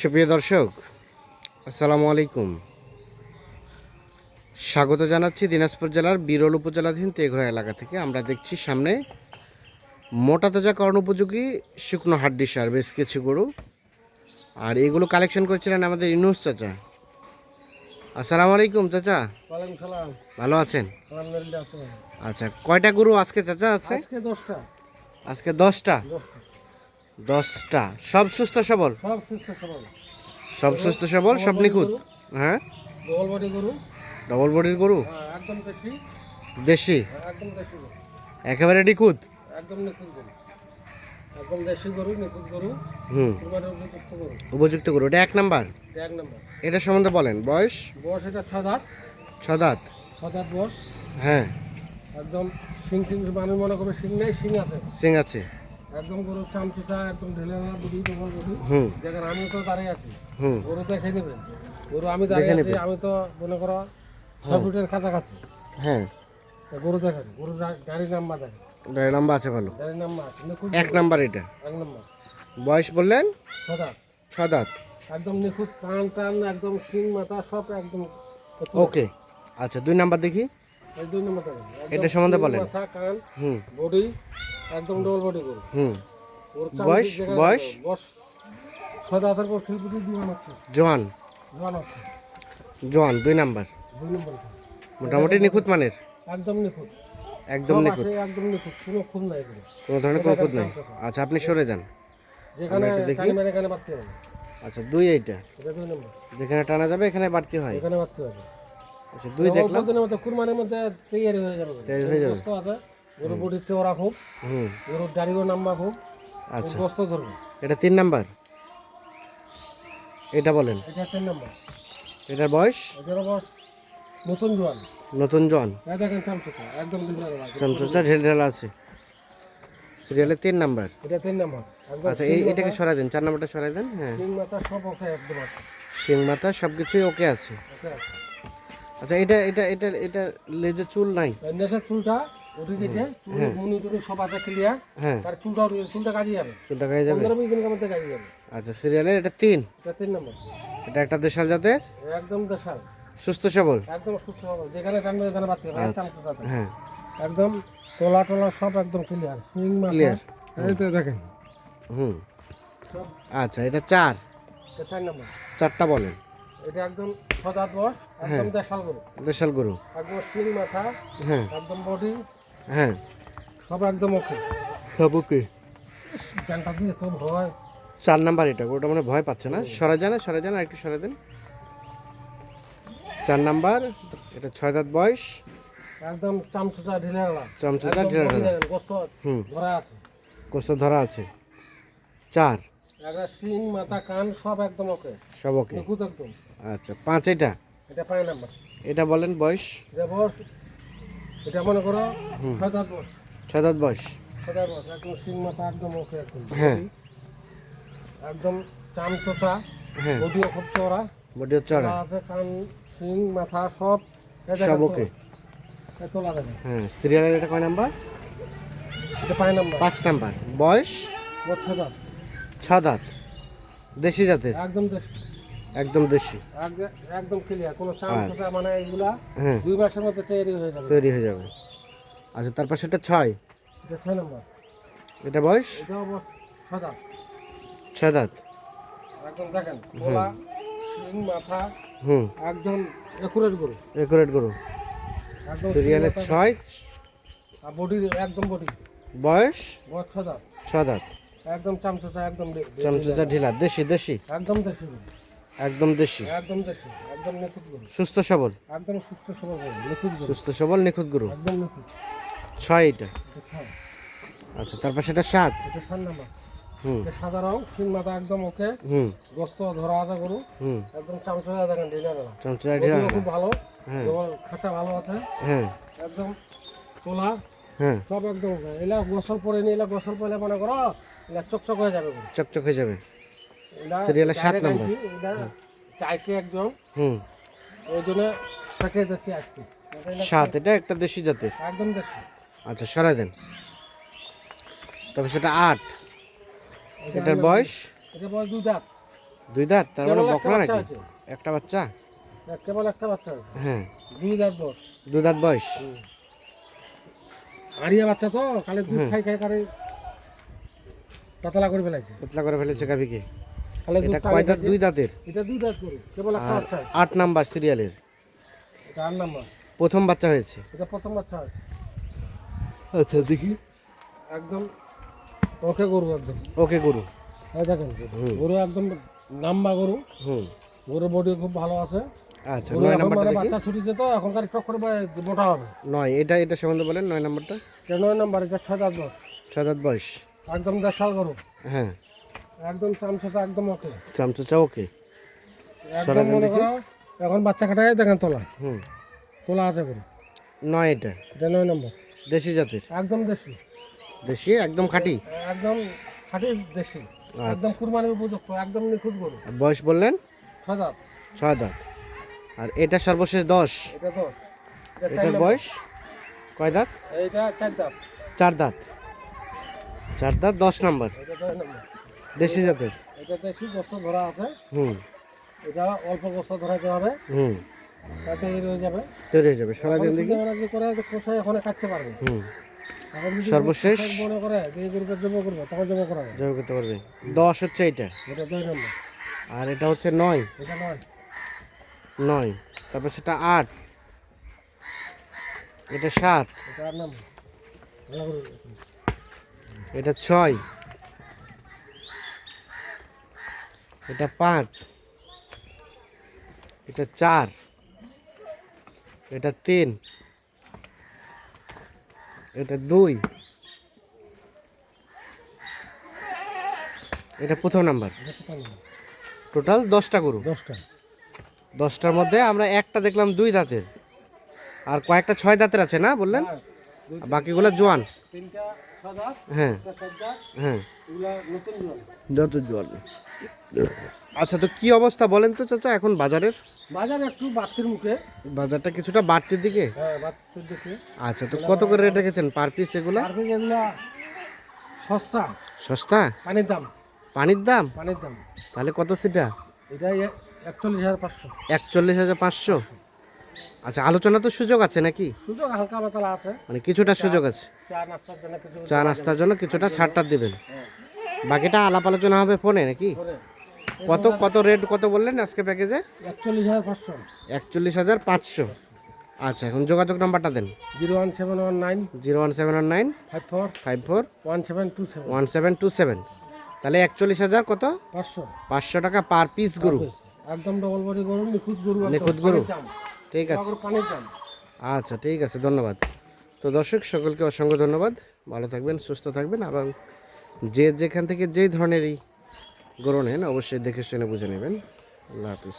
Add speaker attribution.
Speaker 1: সুপ্রিয় দর্শক আসসালামু আলাইকুম। স্বাগত জানাচ্ছি দিনাজপুর জেলার বিরল উপজেলাধীন তেঘরা এলাকা থেকে। আমরা দেখছি সামনে মোটা তাজা কর্ণ উপযোগী শুকনো হাড্ডি সার বেশ কিছু গরু। আর এগুলো কালেকশন করেছিলেন আমাদের ইনুস চাচা। আসসালামু আলাইকুম চাচা। ভালো আছেন? আচ্ছা কয়টা গরু আজকে চাচা আছে?
Speaker 2: আজকে দশটা।
Speaker 1: আজকে দশটা।
Speaker 2: দশটা।
Speaker 1: সব সুস্থ সবল?
Speaker 2: সব সুস্থ সবল।
Speaker 1: সব সুস্থ সবল? সব নিখুঁত? হ্যাঁ?
Speaker 2: ডবল বডি গরু।
Speaker 1: ডবল বডির গরু?
Speaker 2: হ্যাঁ, একদম দেশি।
Speaker 1: দেশি?
Speaker 2: হ্যাঁ, একদম দেশি
Speaker 1: একেবারে নিখুঁত?
Speaker 2: একদম নিখুঁত গরু। একদম দেশি গরু নিখুঁত গরু।
Speaker 1: হুম।
Speaker 2: উপযুক্ত গরু।
Speaker 1: উপযুক্ত গরু। এটা এক নাম্বার?
Speaker 2: এটা এক নম্বর।
Speaker 1: এটা সম্বন্ধে বলেন। বয়স?
Speaker 2: বয়স এটা ছ দাঁত।
Speaker 1: ছ দাঁত।
Speaker 2: ছ দাঁত বয়স।
Speaker 1: হ্যাঁ।
Speaker 2: একদম শিং টিং মানুষ মনে করবে শিং নেই শিং আছে।
Speaker 1: সিং আছে।
Speaker 2: একদম গরু চামচুচা একদম ঢেলে বুড়ি ডবল বডি
Speaker 1: হুম।
Speaker 2: দেখেন আমি তো দাঁড়িয়ে আছি। গরু দেখে নেবেন গরু আমি দাঁড়িয়ে আছি আমি তো মনে করো ছয় ফুটের কাছাকাছি।
Speaker 1: হ্যাঁ।
Speaker 2: গরু দেখেন গরুর গা- গাড়ির নাম্বার দেখেন।
Speaker 1: এটা লম্বা আছে ভালো।
Speaker 2: গাড়ির নাম্বার নিখুঁত
Speaker 1: এক নাম্বার এটা।
Speaker 2: এক নাম্বার।
Speaker 1: বয়স বললেন?
Speaker 2: সদা
Speaker 1: ছ দাঁত।
Speaker 2: একদম নিখুঁত কান টান একদম শিং মাথা সব একদম
Speaker 1: ওকে। আচ্ছা দুই নাম্বার দেখি।
Speaker 2: এই দুই নম্বর
Speaker 1: এটা সম্বন্ধে বলেন।
Speaker 2: মাথা কান
Speaker 1: হুম।
Speaker 2: বডি। একদম ডবল বডি গরু
Speaker 1: হুম। বয়স? বয়স?
Speaker 2: বয়স ছয় দাঁতের পর খিলপুটি দিয়ে হচ্ছে
Speaker 1: জোয়ান?
Speaker 2: জোয়ান হচ্ছে
Speaker 1: জোয়ান দুই নাম্বার?
Speaker 2: দুই নম্বর
Speaker 1: মোটামুটি নিখুঁত মানের?
Speaker 2: একদম নিখুঁত।
Speaker 1: একদম নিখুঁত?
Speaker 2: একদম নিখুঁত। কোনো খুন নাই
Speaker 1: কোনো ধরনের কোনো খুঁত নাই? আচ্ছা আপনি সরে যান।
Speaker 2: যেখানে
Speaker 1: দেখি।
Speaker 2: এখানে বাড়তে হবে।
Speaker 1: আচ্ছা দুই এইটা। যেখানে টানা যাবে এখানে বাড়তি হয়?
Speaker 2: এখানে বাড়তে হবে।
Speaker 1: আচ্ছা দুই দেখলাম।
Speaker 2: দিনের মধ্যে কুরবানির মধ্যে তৈরি হয়ে যাবে।
Speaker 1: তৈরি হয়ে যাবে।
Speaker 2: গরু বডির চওড়া খুব।
Speaker 1: হুম।
Speaker 2: গরুর দাড়িও নাম্বা খুব।
Speaker 1: আচ্ছা।
Speaker 2: গোস্ত ধরবে।
Speaker 1: এটা তিন নাম্বার? এটা বলেন।
Speaker 2: এটা তিন নম্বর।
Speaker 1: এটার বয়স?
Speaker 2: এটার বয়স নতুন জোয়ান।
Speaker 1: নতুন
Speaker 2: এই দেখেন একদম
Speaker 1: ঢেল ঢেলা আছে। সিরিয়ালে তিন নাম্বার?
Speaker 2: এটা তিন নম্বর।
Speaker 1: আচ্ছা এই এটাকে সরাই দেন চার নাম্বারটা সরাই দেন হ্যাঁ।
Speaker 2: সিং মাথা সব ওকে একদম আছে।
Speaker 1: শিং মাথা সব কিছুই ওকে আছে। আচ্ছা এটা এটা এটা এটা লেজে চুল নাই?
Speaker 2: এই চুলটা উঠে মুনি টুনি সব আছে ক্লিয়ার
Speaker 1: হ্যাঁ।
Speaker 2: তার চুলটা চুলটা কাজে যাবে।
Speaker 1: চুলটা গায়ে যাবে?
Speaker 2: পনেরো দিনের মধ্যে কাজে যাবে।
Speaker 1: আচ্ছা সিরিয়ালের এটা তিন?
Speaker 2: এটা তিন নম্বর।
Speaker 1: এটা একটা দেশাল জাতের?
Speaker 2: একদম দেশাল।
Speaker 1: সুস্থ সবল?
Speaker 2: একদম সুস্থ হবে যেখানে টানবে বাড়তে থাকে।
Speaker 1: হ্যাঁ।
Speaker 2: একদম তোলা টোলা সব একদম ক্লিয়ার সুইং
Speaker 1: Clear.
Speaker 2: এই তো দেখেন।
Speaker 1: হুম। আচ্ছা এটা চার?
Speaker 2: চার নম্বর।
Speaker 1: চারটা বলেন।
Speaker 2: এটা একদম সদাত বস একদম দেশাল গরু।
Speaker 1: দেশাল গরু।
Speaker 2: একদম সিং মাথা
Speaker 1: হ্যাঁ।
Speaker 2: একদম বডি
Speaker 1: হ্যাঁ।
Speaker 2: সব একদম ওকে।
Speaker 1: সব ওকে।
Speaker 2: গানটা দিয়ে তো ভয়।
Speaker 1: চার নাম্বার এটা ওটা মানে ভয় পাচ্ছে না? সরে যান সরে যান আর একটু সরে দেন। চার নাম্বার এটা ছয় দাঁত বয়স।
Speaker 2: একদম চামচুচা ঢিলে গেলা
Speaker 1: চামচুচা ঢিলে গেলা।
Speaker 2: গোস্ত ধরা আছে।
Speaker 1: কোস্ত ধরা আছে। চার।
Speaker 2: একটা সিং মাথা কান সব একদম ওকে।
Speaker 1: সব ওকে।
Speaker 2: একদম।
Speaker 1: আচ্ছা পাঁচ এটা?
Speaker 2: এটা পাঁচ নাম্বার।
Speaker 1: এটা বলেন বয়স।
Speaker 2: এটা বস এটা মনে করো বস
Speaker 1: ছয় দাঁত বয়স।
Speaker 2: ছয় দাঁত বস একদম সিং মাথা একদম ওকে একদম।
Speaker 1: হ্যাঁ।
Speaker 2: একদম চামচুচা
Speaker 1: হ্যাঁ।
Speaker 2: বডিও খুব চওড়া।
Speaker 1: বডি চড়া
Speaker 2: আছে কান সিং মাথা সব
Speaker 1: সব ওকে।
Speaker 2: তোলা
Speaker 1: হ্যাঁ সিরিয়ালের এটা কয় নাম্বার?
Speaker 2: এটা পাঁচ নাম্বার।
Speaker 1: পাঁচ নাম্বার। বয়স?
Speaker 2: দাঁত
Speaker 1: ছ দাঁত দেশি জাতের?
Speaker 2: একদম দেশ।
Speaker 1: একদম দেশি।
Speaker 2: একদম- ক্লিয়ার কোনো চামচুচা মানে এইগুলা
Speaker 1: হ্যাঁ।
Speaker 2: দুই মাসের মধ্যে তৈরি হয়ে যাবে।
Speaker 1: তৈরি হয়ে যাবে। আচ্ছা তার পাশে এটা ছয়?
Speaker 2: এটা ছয় নম্বর।
Speaker 1: এটা বয়স?
Speaker 2: এটাও বস ছয় দাঁত।
Speaker 1: ছয় দাঁত।
Speaker 2: একদম দেখেন তোলা সিং মাথা
Speaker 1: হুম।
Speaker 2: একদম একুরেট গরু।
Speaker 1: একুরেট গরু।
Speaker 2: একদম
Speaker 1: সিরিয়ালের ছয়?
Speaker 2: আর বডি একদম বডি
Speaker 1: বয়স?
Speaker 2: বস ছয় দাঁত।
Speaker 1: ছ দাঁত।
Speaker 2: একদম চামচুচা একদম
Speaker 1: চামচা ঢিলা দেশি দেশি।
Speaker 2: একদম দেশি
Speaker 1: একদম দেশি?
Speaker 2: একদম দেশি একদম নিখুঁত গরু।
Speaker 1: সুস্থ সবল?
Speaker 2: একদম সুস্থ সবল নিখুঁত গরু।
Speaker 1: সুস্থ সবল নিখুঁত গরু?
Speaker 2: একদম নিখুঁত।
Speaker 1: ছয় এটা। আচ্ছা তার পাশে এটা সাত?
Speaker 2: এটা সাত নাম্বার।
Speaker 1: হুম।
Speaker 2: সাদা রং সিং মাথা একদম ওকে।
Speaker 1: হুম।
Speaker 2: গোস্ত ধরা আছে গরু।
Speaker 1: হুম।
Speaker 2: একদম চামচা দেখেন ডিলার
Speaker 1: চামচা ঢিলা
Speaker 2: খুব ভালো।
Speaker 1: হ্যাঁ।
Speaker 2: খাঁচা ভালো আছে।
Speaker 1: হ্যাঁ।
Speaker 2: একদম তোলা।
Speaker 1: হ্যাঁ।
Speaker 2: সব একদম এলা গোসল পরে নি এলা গোসল পরে মনে করো এলা চকচক হয়ে যাবে
Speaker 1: চকচক হয়ে যাবে। সিরিয়ালের সাত নম্বর।
Speaker 2: চাইছে একজন।
Speaker 1: হুম।
Speaker 2: ওই জন্য আজকে।
Speaker 1: সাত এটা একটা দেশি জাতের?
Speaker 2: একদম দেশি।
Speaker 1: আচ্ছা সরাই দেন। তারপর সেটা আট। এটার বয়স?
Speaker 2: এটা বয়স দুই দাঁত।
Speaker 1: দুই দাঁত? তার মানে নাকি। একটা বাচ্চা?
Speaker 2: কেবল একটা বাচ্চা
Speaker 1: হ্যাঁ।
Speaker 2: দুই দাঁত বস
Speaker 1: দুই দাঁত বয়স?
Speaker 2: আরিয়া বাচ্চা তো খালি দুধ খাই খাই খালি পাতলা করে ফেলাইছে।
Speaker 1: পাতলা করে ফেলেছে গাভিকে? এটা কয় দাঁত? দুই দাঁতের?
Speaker 2: এটা দুই দাঁত করে কেবল
Speaker 1: আট নাম্বার সিরিয়ালের।
Speaker 2: এটা আট নাম্বার।
Speaker 1: প্রথম বাচ্চা হয়েছে।
Speaker 2: এটা প্রথম বাচ্চা আছে
Speaker 1: আচ্ছা দেখি।
Speaker 2: একদম ওকে গরু একদম।
Speaker 1: ওকে গরু।
Speaker 2: দেখেন গরু একদম নাম্বা গরু।
Speaker 1: হুম।
Speaker 2: গরুর বডি খুব ভালো আছে।
Speaker 1: আচ্ছা নয় নাম্বারটা
Speaker 2: মানে বাচ্চা ছুটিছে তো এখনকার টক করে মোটা হবে।
Speaker 1: নয় এটা এটা সম্বন্ধে বলেন নয় নাম্বারটা?
Speaker 2: এটা নয় নাম্বার এটা ছয় দাঁত
Speaker 1: ছয় দাঁত বয়স।
Speaker 2: একদম দেড়শাল গরু।
Speaker 1: হ্যাঁ।
Speaker 2: একদম চামচা একদম ওকে।
Speaker 1: চামচা ওকে।
Speaker 2: একদম মনে করো এখন বাচ্চা কাটায় দেখেন তোলা।
Speaker 1: হুম।
Speaker 2: তোলা আছে গরু
Speaker 1: নয় এটা।
Speaker 2: এটা নয় নম্বর।
Speaker 1: দেশি জাতের?
Speaker 2: একদম দেশি।
Speaker 1: দেশি একদম খাঁটি?
Speaker 2: একদম খাঁটি দেশি। একদম কুরবানির উপযুক্ত একদম নিখুঁত গরু।
Speaker 1: বয়স বললেন?
Speaker 2: ছয় দাঁত।
Speaker 1: ছয় দাঁত। আর এটা সর্বশেষ দশ?
Speaker 2: এটা দশ। এটা
Speaker 1: এটার বয়স? কয় দাঁত?
Speaker 2: এইটা চার দাঁত।
Speaker 1: চার দাঁত। চার দাঁত দশ নাম্বার।
Speaker 2: এটা দশ নম্বর।
Speaker 1: দেশি জাতের?
Speaker 2: এটা দেশি গোস্ত ধরা আছে।
Speaker 1: হুম।
Speaker 2: এটা অল্প গোস্ত ধরাতে হবে।
Speaker 1: হুম।
Speaker 2: তাতে এই রয়ে যাবে।
Speaker 1: তৈরি হয়ে যাবে সারা দিন দেখি।
Speaker 2: আমরা যে করে যে কষাই ওখানে কাটতে পারবে?
Speaker 1: হুম। সর্বশেষ?
Speaker 2: মনে করে এই গরুটা জমা করব তখন জমা করা
Speaker 1: জয় করতে পারবে। দশ হচ্ছে এটা
Speaker 2: এটা দুই নম্বর।
Speaker 1: আর এটা হচ্ছে নয়?
Speaker 2: এটা নয়।
Speaker 1: নয়। তারপর সেটা আট? এটা সাত।
Speaker 2: এটা
Speaker 1: ছয়? এটা পাঁচ। এটা চার। এটা তিন। এটা দুই। এটা প্রথম নাম্বার? টোটাল দশটা গরু।
Speaker 2: দশটা।
Speaker 1: দশটার মধ্যে আমরা একটা দেখলাম দুই দাঁতের। আর কয়েকটা ছয় দাঁতের আছে না বললেন?
Speaker 2: আর
Speaker 1: বাকিগুলো জোয়ান। হ্যাঁ। হ্যাঁ। যত জোয়ান। আচ্ছা তো কি অবস্থা বলেন তো চাচা এখন বাজারের?
Speaker 2: বাজার একটু বাড়তির মুখে।
Speaker 1: বাজারটা কিছুটা বাড়তির দিকে?
Speaker 2: হ্যাঁ
Speaker 1: আচ্ছা তো কত করে রেট রেখেছেন পার পিস এগুলা?
Speaker 2: সস্তা।
Speaker 1: সস্তা?
Speaker 2: পানির দাম।
Speaker 1: পানির দাম?
Speaker 2: পানির দাম।
Speaker 1: তাহলে কত সেটা?
Speaker 2: এটা একচল্লিশ হাজার পাঁচশো।
Speaker 1: একচল্লিশ হাজার পাঁচশো? আচ্ছা আলোচনা তো সুযোগ আছে নাকি?
Speaker 2: সুযোগ হালকা পাতলা আছে।
Speaker 1: মানে কিছুটা সুযোগ আছে।
Speaker 2: চা নাস্তার জন্য
Speaker 1: চা নাস্তার জন্য কিছুটা ছাড়টা দেবেন। বাকিটা আলাপ আলোচনা হবে ফোনে নাকি? কত কত রেট কত বললেন আজকে প্যাকেজে
Speaker 2: একচল্লিশ হাজার পাঁচশো।
Speaker 1: একচল্লিশ হাজার পাঁচশো। আচ্ছা এখন যোগাযোগ নাম্বারটা দেন।
Speaker 2: Zero one seven one nine.
Speaker 1: Zero one seven one nine.
Speaker 2: Five four.
Speaker 1: Five four.
Speaker 2: One seven two seven.
Speaker 1: One seven two seven. তাহলে একচল্লিশ হাজার কত?
Speaker 2: পাঁচশো।
Speaker 1: পাঁচশো টাকা পার পিস গরু।
Speaker 2: একদম ডবল বডি গরু নিখুঁত গরু
Speaker 1: নিখুঁত গরু? ঠিক আছে। আচ্ছা ঠিক আছে ধন্যবাদ। তো দর্শক সকলকে অসংখ্য ধন্যবাদ। ভালো থাকবেন সুস্থ থাকবেন এবং যে যেখান থেকে যেই ধরনেরই গরু নেন অবশ্যই দেখে শুনে বুঝে নেবেন। আল্লাহ হাফিজ।